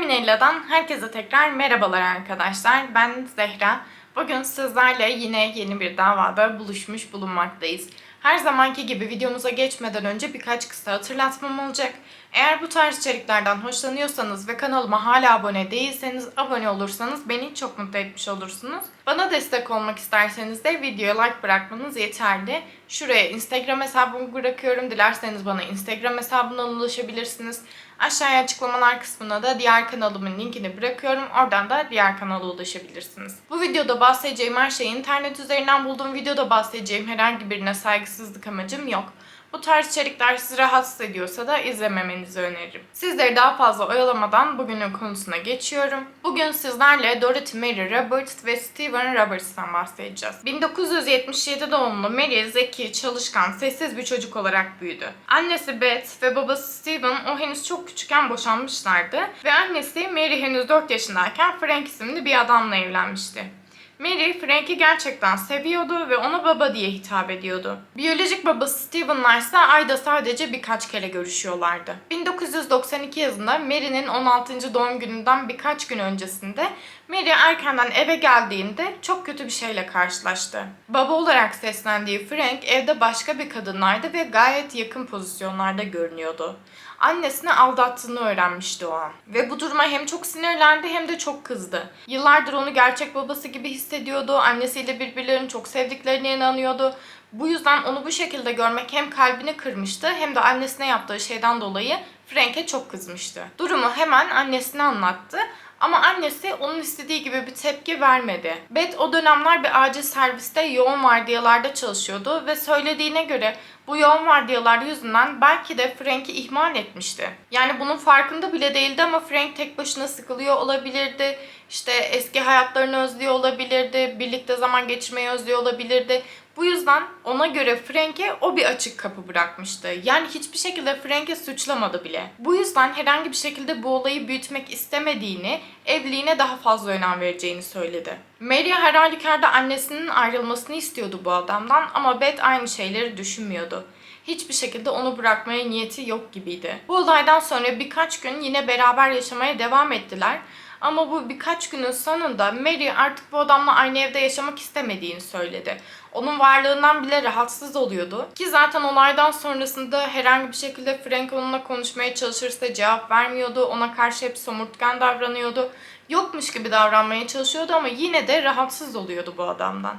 Feminella'dan herkese tekrar merhabalar arkadaşlar. Ben Zehra. Bugün sizlerle yine yeni bir davada buluşmuş bulunmaktayız. Her zamanki gibi videomuza geçmeden önce birkaç kısa hatırlatmam olacak. Eğer bu tarz içeriklerden hoşlanıyorsanız ve kanalıma hala abone değilseniz abone olursanız beni çok mutlu etmiş olursunuz. Bana destek olmak isterseniz de videoya like bırakmanız yeterli. Şuraya Instagram hesabımı bırakıyorum. Dilerseniz bana Instagram hesabından ulaşabilirsiniz. Aşağıya açıklamalar kısmına da diğer kanalımın linkini bırakıyorum. Oradan da diğer kanala ulaşabilirsiniz. Bu videoda bahsedeceğim her şeyi internet üzerinden bulduğum videoda bahsedeceğim herhangi birine saygısızlık amacım yok. Bu tarz içerikler sizi rahatsız ediyorsa da izlememenizi öneririm. Sizleri daha fazla oyalamadan bugünün konusuna geçiyorum. Bugün sizlerle Dorothy Mary Roberts ve Stephen Roberts'tan bahsedeceğiz. 1977 doğumlu Mary zeki, çalışkan, sessiz bir çocuk olarak büyüdü. Annesi Beth ve babası Stephen o henüz çok küçükken boşanmışlardı ve annesi Mary henüz 4 yaşındayken Frank isimli bir adamla evlenmişti. Mary, Frank'i gerçekten seviyordu ve ona baba diye hitap ediyordu. Biyolojik babası Steven'la ise ayda sadece birkaç kere görüşüyorlardı. 1992 yılında Mary'nin 16. doğum gününden birkaç gün öncesinde Mary erkenden eve geldiğinde çok kötü bir şeyle karşılaştı. Baba olarak seslendiği Frank evde başka bir kadınlaydı ve gayet yakın pozisyonlarda görünüyordu annesini aldattığını öğrenmişti o an. Ve bu duruma hem çok sinirlendi hem de çok kızdı. Yıllardır onu gerçek babası gibi hissediyordu. Annesiyle birbirlerini çok sevdiklerine inanıyordu. Bu yüzden onu bu şekilde görmek hem kalbini kırmıştı hem de annesine yaptığı şeyden dolayı Frank'e çok kızmıştı. Durumu hemen annesine anlattı ama annesi onun istediği gibi bir tepki vermedi. Beth o dönemler bir acil serviste yoğun vardiyalarda çalışıyordu ve söylediğine göre bu yoğun vardiyalar yüzünden belki de Frank'i ihmal etmişti. Yani bunun farkında bile değildi ama Frank tek başına sıkılıyor olabilirdi. İşte eski hayatlarını özlüyor olabilirdi. Birlikte zaman geçirmeyi özlüyor olabilirdi. Bu yüzden ona göre Frank'e o bir açık kapı bırakmıştı. Yani hiçbir şekilde Frank'e suçlamadı bile. Bu yüzden herhangi bir şekilde bu olayı büyütmek istemediğini, evliliğine daha fazla önem vereceğini söyledi. Mary her halükarda annesinin ayrılmasını istiyordu bu adamdan ama Beth aynı şeyleri düşünmüyordu hiçbir şekilde onu bırakmaya niyeti yok gibiydi. Bu olaydan sonra birkaç gün yine beraber yaşamaya devam ettiler. Ama bu birkaç günün sonunda Mary artık bu adamla aynı evde yaşamak istemediğini söyledi. Onun varlığından bile rahatsız oluyordu. Ki zaten olaydan sonrasında herhangi bir şekilde Frank onunla konuşmaya çalışırsa cevap vermiyordu. Ona karşı hep somurtkan davranıyordu. Yokmuş gibi davranmaya çalışıyordu ama yine de rahatsız oluyordu bu adamdan.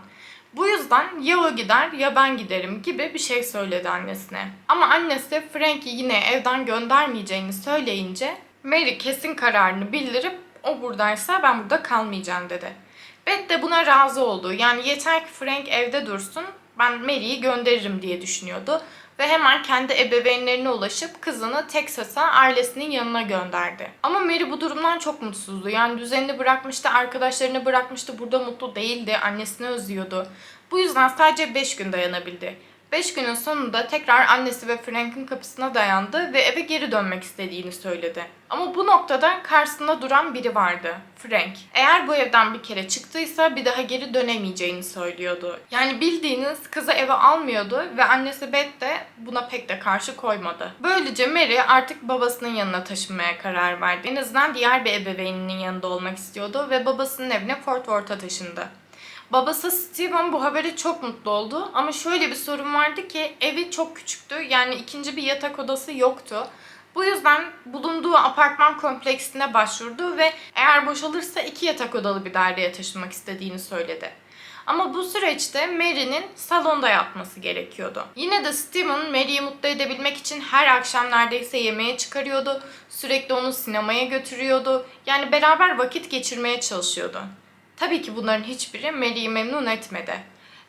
Bu yüzden ya o gider ya ben giderim gibi bir şey söyledi annesine. Ama annesi Frank'i yine evden göndermeyeceğini söyleyince Mary kesin kararını bildirip o buradaysa ben burada kalmayacağım dedi. Beth de buna razı oldu. Yani yeter ki Frank evde dursun ben Mary'i gönderirim diye düşünüyordu. Ve hemen kendi ebeveynlerine ulaşıp kızını Texas'a ailesinin yanına gönderdi. Ama Mary bu durumdan çok mutsuzdu. Yani düzenini bırakmıştı, arkadaşlarını bırakmıştı, burada mutlu değildi, annesini özlüyordu. Bu yüzden sadece 5 gün dayanabildi. 5 günün sonunda tekrar annesi ve Frank'in kapısına dayandı ve eve geri dönmek istediğini söyledi. Ama bu noktada karşısında duran biri vardı. Frank. Eğer bu evden bir kere çıktıysa bir daha geri dönemeyeceğini söylüyordu. Yani bildiğiniz kızı eve almıyordu ve annesi Beth de buna pek de karşı koymadı. Böylece Mary artık babasının yanına taşınmaya karar verdi. En azından diğer bir ebeveyninin yanında olmak istiyordu ve babasının evine Fort Worth'a taşındı. Babası Steven bu haberi çok mutlu oldu ama şöyle bir sorun vardı ki evi çok küçüktü. Yani ikinci bir yatak odası yoktu. Bu yüzden bulunduğu apartman kompleksine başvurdu ve eğer boşalırsa iki yatak odalı bir daireye taşınmak istediğini söyledi. Ama bu süreçte Mary'nin salonda yatması gerekiyordu. Yine de Steven Mary'i mutlu edebilmek için her akşam neredeyse yemeğe çıkarıyordu. Sürekli onu sinemaya götürüyordu. Yani beraber vakit geçirmeye çalışıyordu. Tabii ki bunların hiçbiri Mary'i memnun etmedi.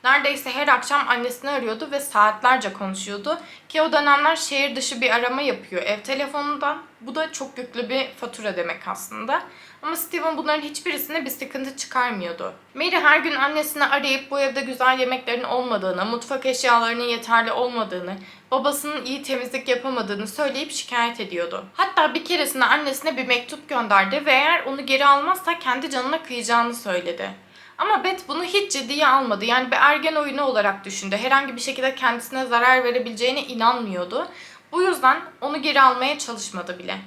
Neredeyse her akşam annesini arıyordu ve saatlerce konuşuyordu. Ki o dönemler şehir dışı bir arama yapıyor ev telefonundan. Bu da çok yüklü bir fatura demek aslında. Ama Steven bunların hiçbirisine bir sıkıntı çıkarmıyordu. Mary her gün annesini arayıp bu evde güzel yemeklerin olmadığını, mutfak eşyalarının yeterli olmadığını, babasının iyi temizlik yapamadığını söyleyip şikayet ediyordu. Hatta bir keresinde annesine bir mektup gönderdi ve eğer onu geri almazsa kendi canına kıyacağını söyledi. Ama Beth bunu hiç ciddiye almadı. Yani bir ergen oyunu olarak düşündü. Herhangi bir şekilde kendisine zarar verebileceğine inanmıyordu. Bu yüzden onu geri almaya çalışmadı bile.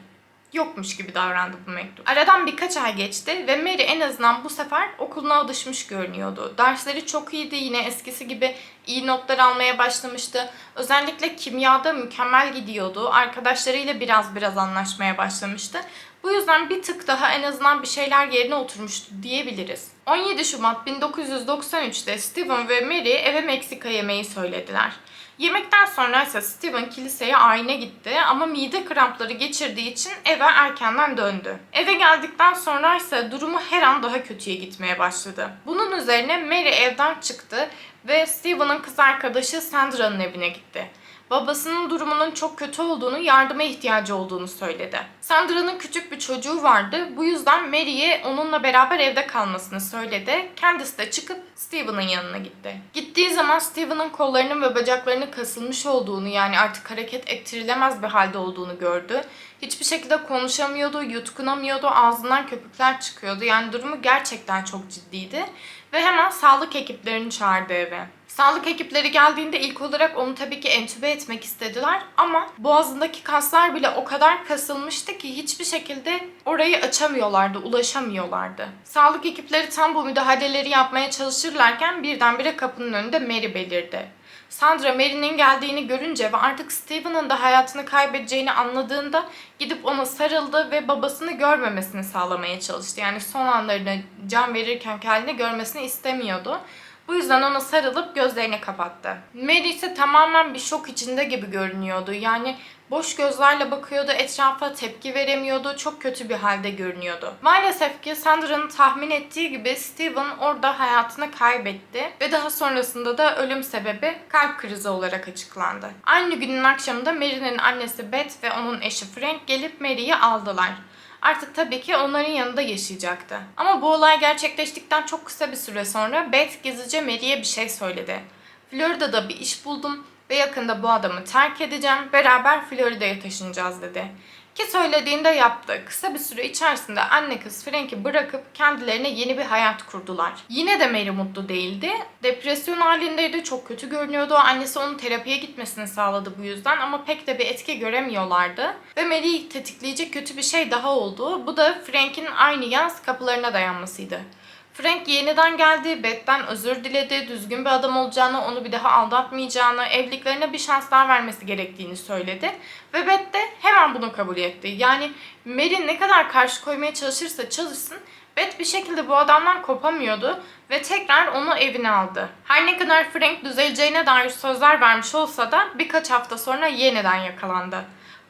Yokmuş gibi davrandı bu mektup. Aradan birkaç ay geçti ve Mary en azından bu sefer okuluna alışmış görünüyordu. Dersleri çok iyiydi yine eskisi gibi iyi notlar almaya başlamıştı. Özellikle kimyada mükemmel gidiyordu. Arkadaşlarıyla biraz biraz anlaşmaya başlamıştı. Bu yüzden bir tık daha en azından bir şeyler yerine oturmuştu diyebiliriz. 17 Şubat 1993'te Steven ve Mary eve Meksika yemeği söylediler. Yemekten sonra ise Steven kiliseye ayine gitti ama mide krampları geçirdiği için eve erkenden döndü. Eve geldikten sonra ise durumu her an daha kötüye gitmeye başladı. Bunun üzerine Mary evden çıktı ve Steven'ın kız arkadaşı Sandra'nın evine gitti babasının durumunun çok kötü olduğunu, yardıma ihtiyacı olduğunu söyledi. Sandra'nın küçük bir çocuğu vardı. Bu yüzden Mary'e onunla beraber evde kalmasını söyledi. Kendisi de çıkıp Steven'ın yanına gitti. Gittiği zaman Steven'ın kollarının ve bacaklarının kasılmış olduğunu yani artık hareket ettirilemez bir halde olduğunu gördü. Hiçbir şekilde konuşamıyordu, yutkunamıyordu, ağzından köpükler çıkıyordu. Yani durumu gerçekten çok ciddiydi. Ve hemen sağlık ekiplerini çağırdı eve. Sağlık ekipleri geldiğinde ilk olarak onu tabii ki entübe etmek istediler ama boğazındaki kaslar bile o kadar kasılmıştı ki hiçbir şekilde orayı açamıyorlardı, ulaşamıyorlardı. Sağlık ekipleri tam bu müdahaleleri yapmaya çalışırlarken birdenbire kapının önünde Mary belirdi. Sandra Mary'nin geldiğini görünce ve artık Steven'ın da hayatını kaybedeceğini anladığında gidip ona sarıldı ve babasını görmemesini sağlamaya çalıştı. Yani son anlarını can verirken kendini görmesini istemiyordu. Bu yüzden ona sarılıp gözlerini kapattı. Mary ise tamamen bir şok içinde gibi görünüyordu. Yani boş gözlerle bakıyordu, etrafa tepki veremiyordu, çok kötü bir halde görünüyordu. Maalesef ki Sandra'nın tahmin ettiği gibi Steven orada hayatını kaybetti ve daha sonrasında da ölüm sebebi kalp krizi olarak açıklandı. Aynı günün akşamında Mary'nin annesi Beth ve onun eşi Frank gelip Mary'yi aldılar artık tabii ki onların yanında yaşayacaktı. Ama bu olay gerçekleştikten çok kısa bir süre sonra Beth gizlice Mary'e bir şey söyledi. Florida'da bir iş buldum ve yakında bu adamı terk edeceğim. Beraber Florida'ya taşınacağız dedi. Ki söylediğinde yaptı. Kısa bir süre içerisinde anne kız Frank'i bırakıp kendilerine yeni bir hayat kurdular. Yine de Mary mutlu değildi. Depresyon halindeydi. Çok kötü görünüyordu. Annesi onun terapiye gitmesini sağladı bu yüzden ama pek de bir etki göremiyorlardı. Ve Mary'i tetikleyecek kötü bir şey daha oldu. Bu da Frank'in aynı yaz kapılarına dayanmasıydı. Frank yeniden geldi, Beth'ten özür diledi, düzgün bir adam olacağını, onu bir daha aldatmayacağını, evliliklerine bir şans daha vermesi gerektiğini söyledi. Ve Beth de hemen bunu kabul etti. Yani Mary ne kadar karşı koymaya çalışırsa çalışsın, Beth bir şekilde bu adamdan kopamıyordu ve tekrar onu evine aldı. Her ne kadar Frank düzeleceğine dair sözler vermiş olsa da birkaç hafta sonra yeniden yakalandı.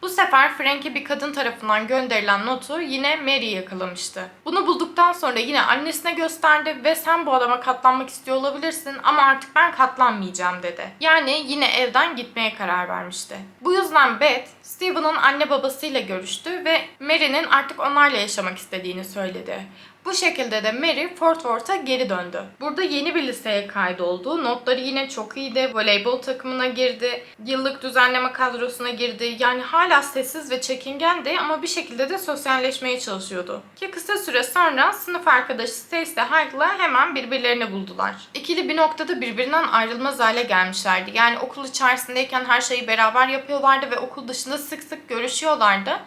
Bu sefer Frank'e bir kadın tarafından gönderilen notu yine Mary yakalamıştı. Bunu bulduktan sonra yine annesine gösterdi ve sen bu adama katlanmak istiyor olabilirsin ama artık ben katlanmayacağım dedi. Yani yine evden gitmeye karar vermişti. Bu yüzden Beth, Steven'ın anne babasıyla görüştü ve Mary'nin artık onlarla yaşamak istediğini söyledi. Bu şekilde de Mary Fort Worth'a geri döndü. Burada yeni bir liseye kaydoldu. Notları yine çok iyiydi. Voleybol takımına girdi. Yıllık düzenleme kadrosuna girdi. Yani hala sessiz ve çekingendi ama bir şekilde de sosyalleşmeye çalışıyordu. Ki kısa süre sonra sınıf arkadaşı Stacey Hyde'la hemen birbirlerini buldular. İkili bir noktada birbirinden ayrılmaz hale gelmişlerdi. Yani okul içerisindeyken her şeyi beraber yapıyorlardı ve okul dışında sık sık görüşüyorlardı.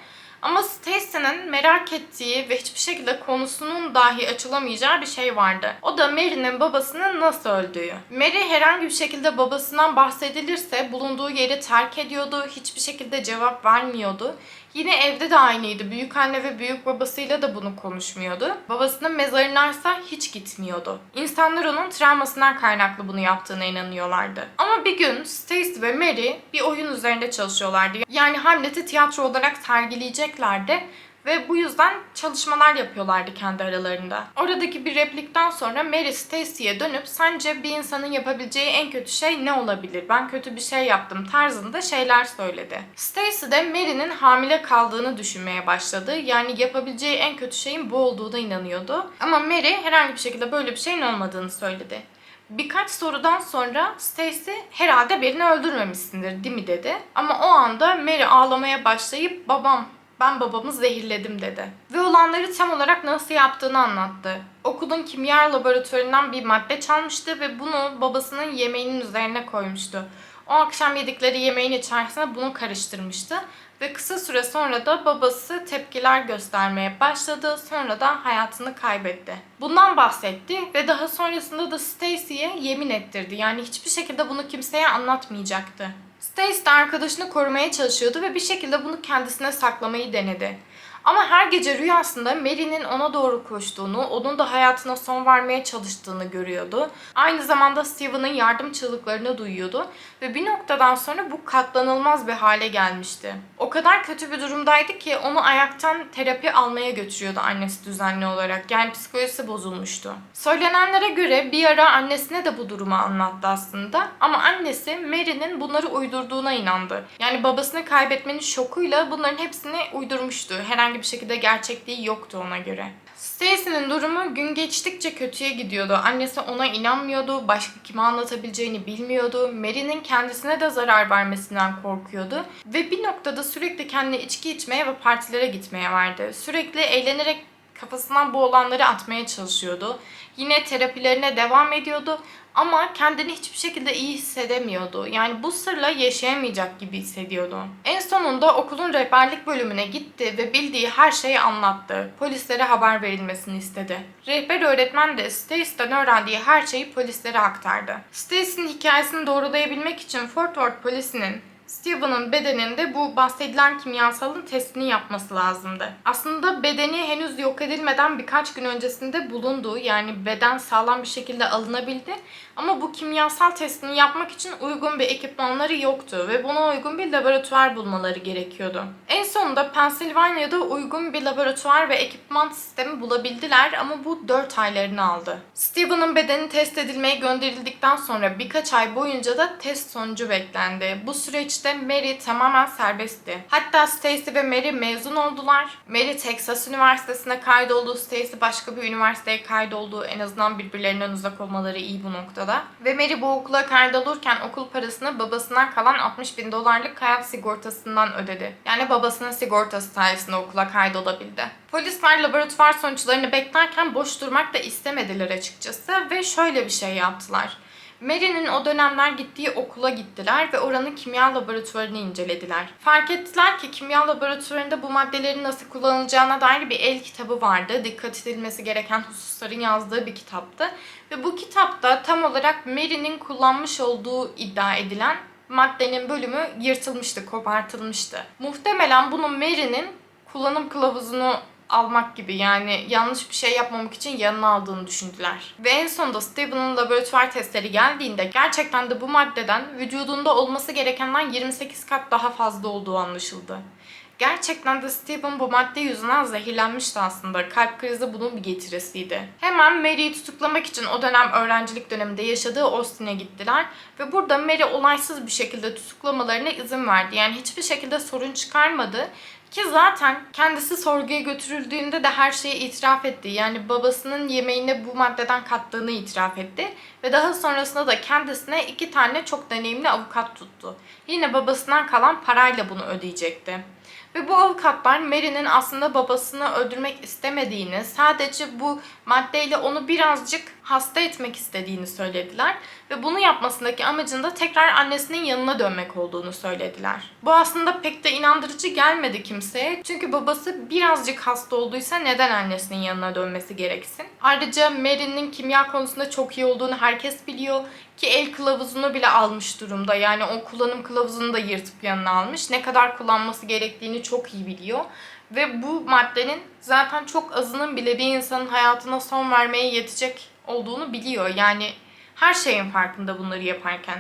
Ama Stacy'nin merak ettiği ve hiçbir şekilde konusunun dahi açılamayacağı bir şey vardı. O da Mary'nin babasının nasıl öldüğü. Mary herhangi bir şekilde babasından bahsedilirse bulunduğu yeri terk ediyordu, hiçbir şekilde cevap vermiyordu. Yine evde de aynıydı. Büyük anne ve büyük babasıyla da bunu konuşmuyordu. Babasının mezarına ise hiç gitmiyordu. İnsanlar onun travmasından kaynaklı bunu yaptığına inanıyorlardı. Ama bir gün Stacy ve Mary bir oyun üzerinde çalışıyorlardı. Yani Hamlet'i tiyatro olarak sergileyeceklerdi ve bu yüzden çalışmalar yapıyorlardı kendi aralarında. Oradaki bir replikten sonra Mary Stacy'ye dönüp sence bir insanın yapabileceği en kötü şey ne olabilir? Ben kötü bir şey yaptım tarzında şeyler söyledi. Stacy de Mary'nin hamile kaldığını düşünmeye başladı. Yani yapabileceği en kötü şeyin bu olduğuna inanıyordu. Ama Mary herhangi bir şekilde böyle bir şeyin olmadığını söyledi. Birkaç sorudan sonra Stacy herhalde birini öldürmemişsindir değil mi dedi. Ama o anda Mary ağlamaya başlayıp babam ben babamı zehirledim dedi. Ve olanları tam olarak nasıl yaptığını anlattı. Okulun kimya laboratuvarından bir madde çalmıştı ve bunu babasının yemeğinin üzerine koymuştu. O akşam yedikleri yemeğin içerisine bunu karıştırmıştı. Ve kısa süre sonra da babası tepkiler göstermeye başladı. Sonra da hayatını kaybetti. Bundan bahsetti ve daha sonrasında da Stacy'ye yemin ettirdi. Yani hiçbir şekilde bunu kimseye anlatmayacaktı. Stacy de arkadaşını korumaya çalışıyordu ve bir şekilde bunu kendisine saklamayı denedi. Ama her gece rüyasında Mary'nin ona doğru koştuğunu, onun da hayatına son vermeye çalıştığını görüyordu. Aynı zamanda Steven'ın yardım çığlıklarını duyuyordu ve bir noktadan sonra bu katlanılmaz bir hale gelmişti. O kadar kötü bir durumdaydı ki onu ayaktan terapi almaya götürüyordu annesi düzenli olarak. Yani psikolojisi bozulmuştu. Söylenenlere göre bir ara annesine de bu durumu anlattı aslında. Ama annesi Mary'nin bunları uydurduğuna inandı. Yani babasını kaybetmenin şokuyla bunların hepsini uydurmuştu. Herhangi bir şekilde gerçekliği yoktu ona göre. Stacy'nin durumu gün geçtikçe kötüye gidiyordu. Annesi ona inanmıyordu, başka kime anlatabileceğini bilmiyordu. Mary'nin kendisine de zarar vermesinden korkuyordu. Ve bir noktada sürekli kendine içki içmeye ve partilere gitmeye verdi. Sürekli eğlenerek kafasından bu olanları atmaya çalışıyordu. Yine terapilerine devam ediyordu ama kendini hiçbir şekilde iyi hissedemiyordu. Yani bu sırla yaşayamayacak gibi hissediyordu. En sonunda okulun rehberlik bölümüne gitti ve bildiği her şeyi anlattı. Polislere haber verilmesini istedi. Rehber öğretmen de Stacy'den öğrendiği her şeyi polislere aktardı. Stacy'nin hikayesini doğrulayabilmek için Fort Worth polisinin Steven'ın bedeninde bu bahsedilen kimyasalın testini yapması lazımdı. Aslında bedeni henüz yok edilmeden birkaç gün öncesinde bulundu. Yani beden sağlam bir şekilde alınabildi. Ama bu kimyasal testini yapmak için uygun bir ekipmanları yoktu ve buna uygun bir laboratuvar bulmaları gerekiyordu. En sonunda Pennsylvania'da uygun bir laboratuvar ve ekipman sistemi bulabildiler ama bu 4 aylarını aldı. Steven'ın bedeni test edilmeye gönderildikten sonra birkaç ay boyunca da test sonucu beklendi. Bu süreçte Mary tamamen serbestti. Hatta Stacy ve Mary mezun oldular. Mary Texas Üniversitesi'ne kaydoldu. Stacy başka bir üniversiteye kaydoldu. En azından birbirlerinden uzak olmaları iyi bu noktada. Ve Mary bu okula kaydolurken okul parasını babasından kalan 60 bin dolarlık hayat sigortasından ödedi. Yani babasının sigortası sayesinde okula kaydolabildi. Polisler laboratuvar sonuçlarını beklerken boş durmak da istemediler açıkçası ve şöyle bir şey yaptılar. Mary'nin o dönemler gittiği okula gittiler ve oranın kimya laboratuvarını incelediler. Fark ettiler ki kimya laboratuvarında bu maddelerin nasıl kullanılacağına dair bir el kitabı vardı. Dikkat edilmesi gereken hususların yazdığı bir kitaptı. Ve bu kitapta tam olarak Mary'nin kullanmış olduğu iddia edilen maddenin bölümü yırtılmıştı, kopartılmıştı. Muhtemelen bunu Mary'nin kullanım kılavuzunu almak gibi yani yanlış bir şey yapmamak için yanına aldığını düşündüler. Ve en sonunda Steven'ın laboratuvar testleri geldiğinde gerçekten de bu maddeden vücudunda olması gerekenden 28 kat daha fazla olduğu anlaşıldı. Gerçekten de Steven bu madde yüzünden zehirlenmişti aslında. Kalp krizi bunun bir getirisiydi. Hemen Mary'i tutuklamak için o dönem öğrencilik döneminde yaşadığı Austin'e gittiler. Ve burada Mary olaysız bir şekilde tutuklamalarına izin verdi. Yani hiçbir şekilde sorun çıkarmadı. Ki zaten kendisi sorguya götürüldüğünde de her şeyi itiraf etti. Yani babasının yemeğine bu maddeden kattığını itiraf etti. Ve daha sonrasında da kendisine iki tane çok deneyimli avukat tuttu. Yine babasından kalan parayla bunu ödeyecekti. Ve bu avukatlar Mary'nin aslında babasını öldürmek istemediğini, sadece bu maddeyle onu birazcık hasta etmek istediğini söylediler. Ve bunu yapmasındaki amacın da tekrar annesinin yanına dönmek olduğunu söylediler. Bu aslında pek de inandırıcı gelmedi kimseye. Çünkü babası birazcık hasta olduysa neden annesinin yanına dönmesi gereksin? Ayrıca Mary'nin kimya konusunda çok iyi olduğunu herkes biliyor. Ki el kılavuzunu bile almış durumda. Yani o kullanım kılavuzunu da yırtıp yanına almış. Ne kadar kullanması gerektiğini çok iyi biliyor. Ve bu maddenin zaten çok azının bile bir insanın hayatına son vermeye yetecek olduğunu biliyor. Yani her şeyin farkında bunları yaparken.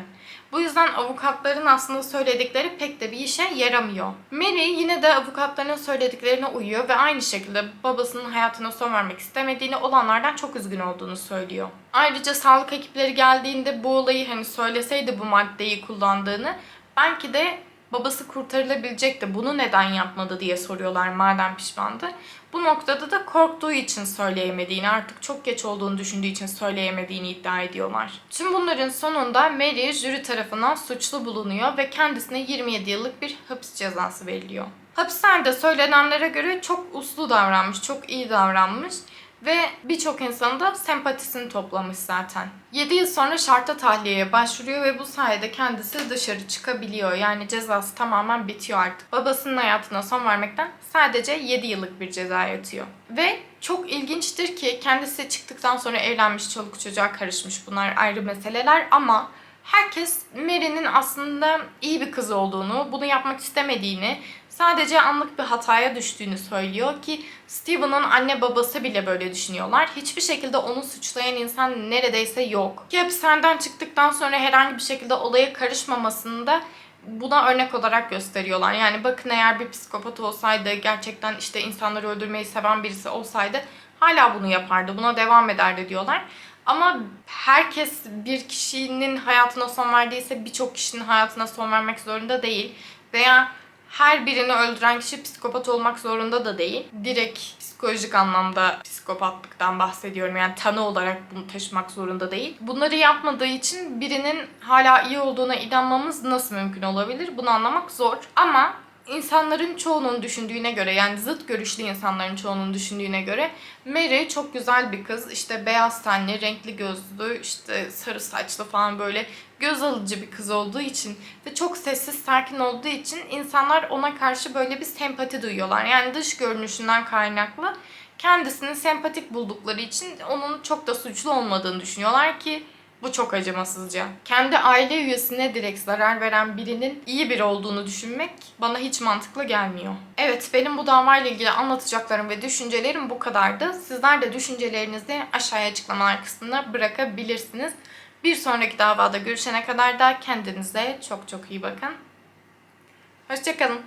Bu yüzden avukatların aslında söyledikleri pek de bir işe yaramıyor. Mary yine de avukatların söylediklerine uyuyor ve aynı şekilde babasının hayatına son vermek istemediğini, olanlardan çok üzgün olduğunu söylüyor. Ayrıca sağlık ekipleri geldiğinde bu olayı hani söyleseydi bu maddeyi kullandığını belki de babası kurtarılabilecekti. Bunu neden yapmadı diye soruyorlar madem pişmandı. Bu noktada da korktuğu için söyleyemediğini, artık çok geç olduğunu düşündüğü için söyleyemediğini iddia ediyorlar. Tüm bunların sonunda Mary jüri tarafından suçlu bulunuyor ve kendisine 27 yıllık bir hapis cezası veriliyor. Hapishanede söylenenlere göre çok uslu davranmış, çok iyi davranmış ve birçok insanın da sempatisini toplamış zaten. 7 yıl sonra şarta tahliyeye başvuruyor ve bu sayede kendisi dışarı çıkabiliyor. Yani cezası tamamen bitiyor artık. Babasının hayatına son vermekten sadece 7 yıllık bir ceza yatıyor. Ve çok ilginçtir ki kendisi çıktıktan sonra evlenmiş, çoluk çocuğa karışmış. Bunlar ayrı meseleler ama herkes Mary'nin aslında iyi bir kız olduğunu, bunu yapmak istemediğini, sadece anlık bir hataya düştüğünü söylüyor ki Steven'ın anne babası bile böyle düşünüyorlar. Hiçbir şekilde onu suçlayan insan neredeyse yok. Ki hapishaneden çıktıktan sonra herhangi bir şekilde olaya karışmamasını da buna örnek olarak gösteriyorlar. Yani bakın eğer bir psikopat olsaydı, gerçekten işte insanları öldürmeyi seven birisi olsaydı hala bunu yapardı, buna devam ederdi diyorlar. Ama herkes bir kişinin hayatına son verdiyse birçok kişinin hayatına son vermek zorunda değil. Veya her birini öldüren kişi psikopat olmak zorunda da değil. Direkt psikolojik anlamda psikopatlıktan bahsediyorum. Yani tanı olarak bunu taşımak zorunda değil. Bunları yapmadığı için birinin hala iyi olduğuna inanmamız nasıl mümkün olabilir? Bunu anlamak zor. Ama insanların çoğunun düşündüğüne göre yani zıt görüşlü insanların çoğunun düşündüğüne göre Mary çok güzel bir kız. İşte beyaz tenli, renkli gözlü, işte sarı saçlı falan böyle göz alıcı bir kız olduğu için ve çok sessiz, sakin olduğu için insanlar ona karşı böyle bir sempati duyuyorlar. Yani dış görünüşünden kaynaklı kendisini sempatik buldukları için onun çok da suçlu olmadığını düşünüyorlar ki bu çok acımasızca. Kendi aile üyesine direkt zarar veren birinin iyi biri olduğunu düşünmek bana hiç mantıklı gelmiyor. Evet benim bu davayla ilgili anlatacaklarım ve düşüncelerim bu kadardı. Sizler de düşüncelerinizi aşağıya açıklamalar kısmına bırakabilirsiniz. Bir sonraki davada görüşene kadar da kendinize çok çok iyi bakın. Hoşçakalın.